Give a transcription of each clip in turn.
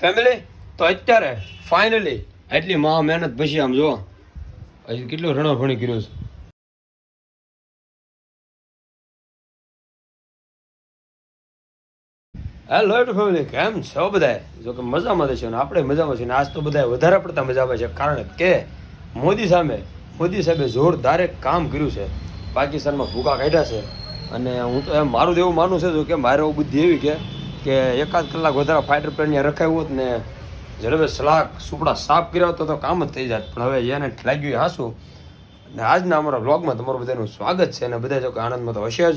Family, તો અત્યારે finally એટલી મહા મહેનત પછી આમ જો, હજી કેટલું રણોભણી કર્યો છે. હેલો ટુ ફેમિલી કેમ છો બધા જો કે મજામાં છે અને આપણે મજામાં છીએ ને, આજ તો બધા વધારે પડતા મજામાં છે, કારણ કે મોદી સામે, મોદી સાહેબે જોરદાર કામ કર્યું છે. પાકિસ્તાનમાં ભૂકા કાઢ્યા છે. અને હું તો એમ મારું એવું માનવું છે, જો કે મારે એવું બુદ્ધિ એવી કે કે એકાદ કલાક વધારે ફાઇટર પ્લેન ત્યાં રખાયું હોત ને, ઝડપે સલાક સુપડા સાફ કર્યા તો તો કામ જ થઈ જાત. પણ હવે એને લાગ્યું હાસું. અને આજના અમારા વ્લોગમાં તમારું બધાનું સ્વાગત છે અને બધા જો કે આનંદમાં તો હશે જ.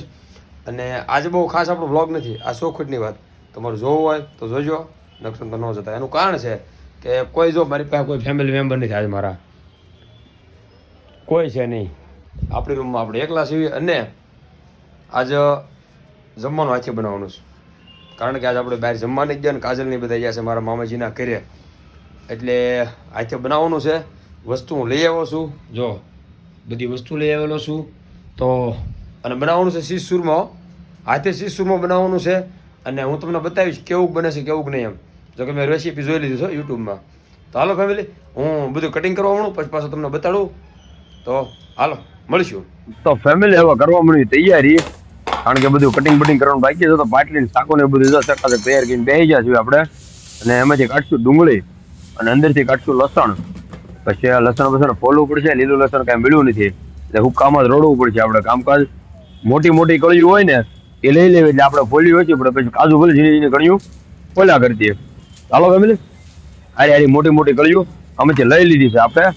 અને આજે બહુ ખાસ આપણો વ્લોગ નથી, આ શોખુટની વાત. તમારું જોવું હોય તો જોજો નક્ષત્ર તો ન જતા. એનું કારણ છે કે કોઈ જો મારી પાસે કોઈ ફેમિલી મેમ્બર નથી આજે મારા. કોઈ છે નહીં. આપણી રૂમમાં આપણે એકલા છીએ અને આજ જમવાનું હાથે બનાવવાનું છે. કારણ કે આજે આપણે બહાર જમવા નહીં ગયા ને કાજલની બધા ગયા છે મારા મામાજીના ઘરે. એટલે હાથે બનાવવાનું છે. વસ્તુ હું લઈ આવ્યો છું. જો, બધી વસ્તુ લઈ આવેલો છું. તો, અને બનાવવાનું છે શીશ સુરમો હાથે શીશ સુરમો બનાવવાનું છે. અને હું તમને બતાવીશ કેવું બને છે, કેવું નહીં એમ. જો કે મેં રેસીપી જોઈ લીધી છે યુટ્યુબમાં. તો હાલો ફેમિલી હું બધું કટિંગ કરવા માંડું, પછી પાછું તમને બતાડું. તો હાલો, મળીશું. તો ફેમિલી હવે કરવા મળી તૈયારી. કારણ કે બધું કટિંગ બટિંગ કરવાનું બાકી છે તો પાટલી શાકો ને બધું ચકાચક તૈયાર કરીને બેસી ગયા આપણે. અને એમાંથી કાઢશું ડુંગળી અને અંદરથી કાઢશું લસણ. પછી આ લસણ બસણ ફોલવું પડશે, લીલું લસણ કાંઈ મળ્યું નથી. એટલે હુક્કામાં જ રોડવું પડશે આપણે કામકાજ. મોટી મોટી કળિયું હોય ને એ લઈ લેવી એટલે આપણે ફોલ્યું હોય છે પણ પછી કાજુ ભલે ઝીણી ઝીણી કળિયું ફોલ્યા કરી દઈએ. ચાલો ફેમિલી, હારી હારી મોટી મોટી કળિયું આમાંથી લઈ લીધી છે આપણે.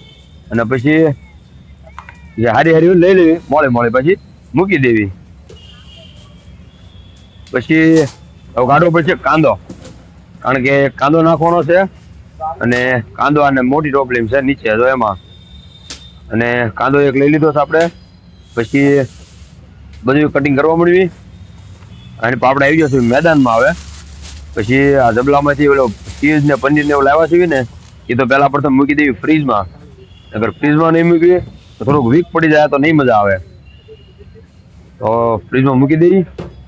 અને પછી જે હારી હારી લઈ લેવી મોડે મોડે પછી મૂકી દેવી. પછી કાઢવો પડશે કાંદો. કારણ કે કાંદો નાખવાનો છે અને કાંદો અને મોટી પ્રોબ્લેમ છે નીચે તો એમાં. અને કાંદો એક લઈ લીધો છે આપણે. પછી બધું કટિંગ કરવા મળવી અને આપણે આવી જશું મેદાનમાં આવે પછી આ જબલામાંથી ઓલો ચીઝ ને પનીર ને એવું લાવ્યા છીએ ને, એ તો પહેલાં પ્રથમ મૂકી દેવી ફ્રીજમાં. અગર ફ્રીજમાં નહીં મૂકીએ તો થોડુંક વીક પડી જાય તો નહીં મજા આવે. તો ફ્રીજમાં મૂકી દઈ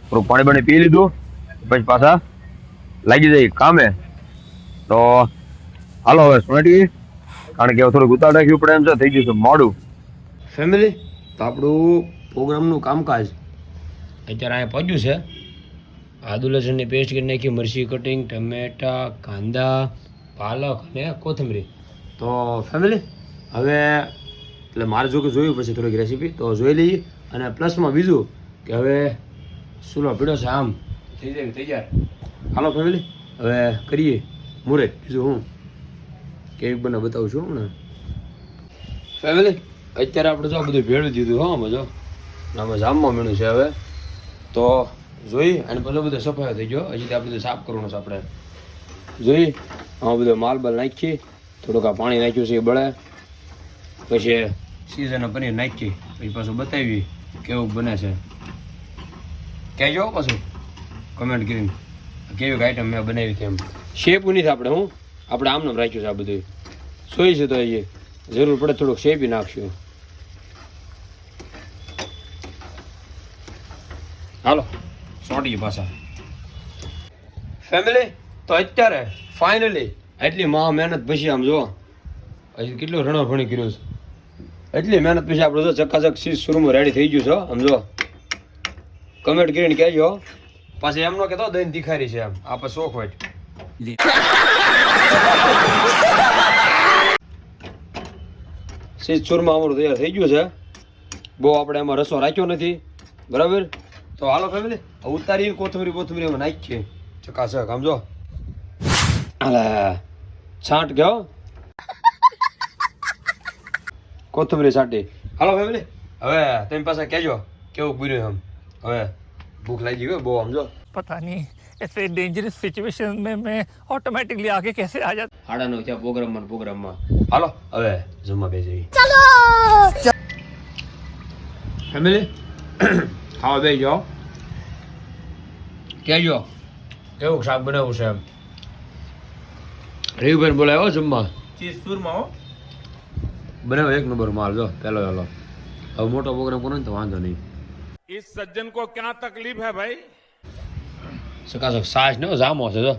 થોડુંક પાણી પાણી પી લીધું પછી પાછા લાગી જાય કામે. તો હાલો હવે સોનેટી કારણ કે થોડુંક ઉતાર રાખ્યું પડે એમ છે થઈ ગયું છે મોડું. ફેમિલી તો આપણું પ્રોગ્રામનું કામકાજ. અત્યારે અહીંયા પહોંચ્યું છે. આદુ લસણની પેસ્ટ કરી નાખી મરચી કટિંગ ટમેટા કાંદા પાલક અને કોથમરી. તો ફેમિલી હવે એટલે મારે જો કે જોયું પછી થોડીક રેસીપી તો જોઈ લઈએ. અને પ્લસમાં બીજું કે હવે સુલો પીડો છે આમ. થઈ જાય થઈ જાય. હાલો ફેમિલી હવે કરીએ મુરત બીજું હું? કેવી બને બતાવું છું હમણાં. ફેમિલી અત્યારે આપણે જો બધું ભેળવી દીધું હો મજો આમાં જામમાં મેળ્યું છે હવે. તો જોઈ અને પછી બધો સફાઈ થઈ ગયો. હજી ત્યાં બધું સાફ કરવાનું છે આપણે. જોઈ આમાં બધો માલ બાલ નાખી થોડુંક આ પાણી નાખ્યું છે એ બળે. પછી સીઝન પનીર નાખી. પછી પાછું બતાવી કેવું બને છે. કહેજો પાછું. કમેન્ટ કરીને. કેવી આઈટમ મેં બનાવી તેમ શેપ નથી આપણે હું? આપણે આમનું રાખ્યું છે આ બધું સોઈ છે તો એ જરૂર પડે થોડુંક શેપી નાખશું. હાલો. સોટી પાછા. ફેમિલી તો અત્યારે ફાઇનલી એટલી મહા મહેનત પછી આમ જો. હજી કેટલું રણોભણી કર્યું છે. એટલી મહેનત પછી આપણે જો ચકાચક સીઝ શરૂમાં રેડી થઈ ગયું છે આમ જો. કમેન્ટ કરીને કહેજો. પાછી એમ કેતો દહીં તીખારી છે એમ. આપણે શોખ હોય. સીજ ચૂરમા અમારું તૈયાર થઈ ગયું છે. બહુ આપણે એમાં રસો રાખ્યો નથી. બરાબર? તો હાલો ફેમિલી ઉતારી કોથમરી કોથમરી એમાં નાખીએ. ચકાચક સમજો? જો હાલે. છાંટ ગયો? કોથમરી છાંટી. હાલો ફેમિલી હવે તમે પાસે કહેજો કેવું બન્યું એમ. હવે ભૂખ લાગી ગઈ બહુ આમ જો पता नहीं ऐसे डेंजरस सिचुएशन में मैं ऑटोमेटिकली आगे कैसे आ जाता સાડા નવ થયા પ્રોગ્રામમાં ને પ્રોગ્રામમાં હાલો હવે જમવા બે જઈએ ફેમિલી ખાવા બે જાઓ કહેજો કેવું શાક બનાવવું છે એમ રવિભાઈ બોલાવ્યો જમવા चीज सुरमा हो બનાવો એક નંબર માલ જો પેલો પેલો હવે મોટો પ્રોગ્રામ કરો ને તો વાંધો નહીં इस सज्जन को क्या तकलीफ है भाई સકાશક સાસ ને જામો છે જો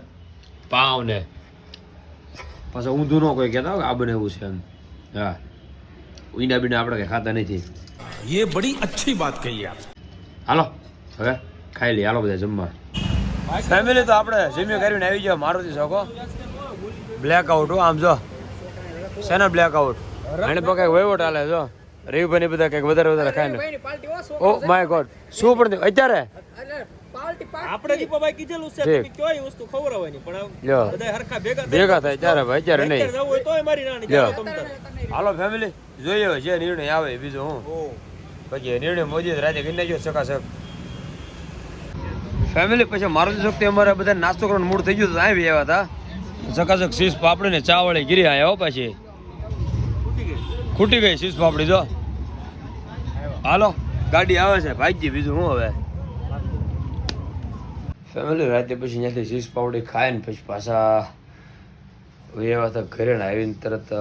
પાવ ને પાછા ઊંધું ન કોઈ કહેતા હોય કે આ બને એવું છે એમ હા ઈંડા બીંડા આપણે કંઈ ખાતા નથી ये बड़ी अच्छी बात कही आप હાલો હવે ખાઈ લઈએ હાલો બધા જમવા ફેમિલી તો આપણે જમી કરીને આવી જાવ મારુતિ શકો બ્લેક આઉટ આમ જો શેના બ્લેક આઉટ એને પણ કંઈક વહીવટ હાલે જો રવિભાઈ બધા કંઈક વધારે વધારે ખાય ને ઓ માય ગોડ. શું પણ અત્યારે? આપણે દીપાભાઈ કીધેલું છે તમે કયો વસ્તુ ખવડાવવાની? પણ બધા હરખા ભેગા ભેગા થાય ત્યારે ભાઈ અત્યારે નહીં. જવું હોય તોય મારી નાની લ્યો. જાઓ તમ તારે. હાલો ફેમિલી જોઈએ જે નિર્ણય આવે બીજું હું. પછી નિર્ણય મોદી રાતે કરી નાખ્યો ચકાચક ફેમિલી પછી મારું શક્તિ અમારે બધા નાસ્તો કરવાનું મૂડ થઈ ગયું તો આવી આવ્યા હતા. ચકાચક શીશ પાપડી ને ચા વાળી ગીરી આવ્યા હો પછી. ખૂટી ગઈ શીશ પાપડી જો. હાલો, ગાડી આવે છે. ભાઈજી બીજું હું હવે? ફેમિલી રાતે પછી ત્યાંથી શીશ પાવડી ખાય ને પછી પાછા એવા તો ઘરે ને આવીને તરત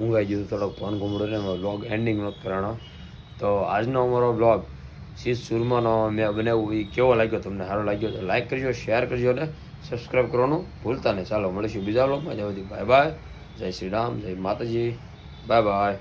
ઊંઘાઈ ગયું થોડોક ફોન ઘૂમડો ને બ્લોગ એન્ડિંગ નહોતો કરવાનો. તો આજનો અમારો બ્લોગ શીશ સુરમાનો મેં બનાવ્યું એ કેવો લાગ્યો તમને? સારો લાગ્યો તો લાઈક કરજો શેર કરજો ને સબસ્ક્રાઈબ કરવાનું ભૂલતા નહીં. ચાલો, મળીશું બીજા બ્લોગમાં જવાથી બાય બાય જય શ્રી રામ, જય માતાજી. Bye bye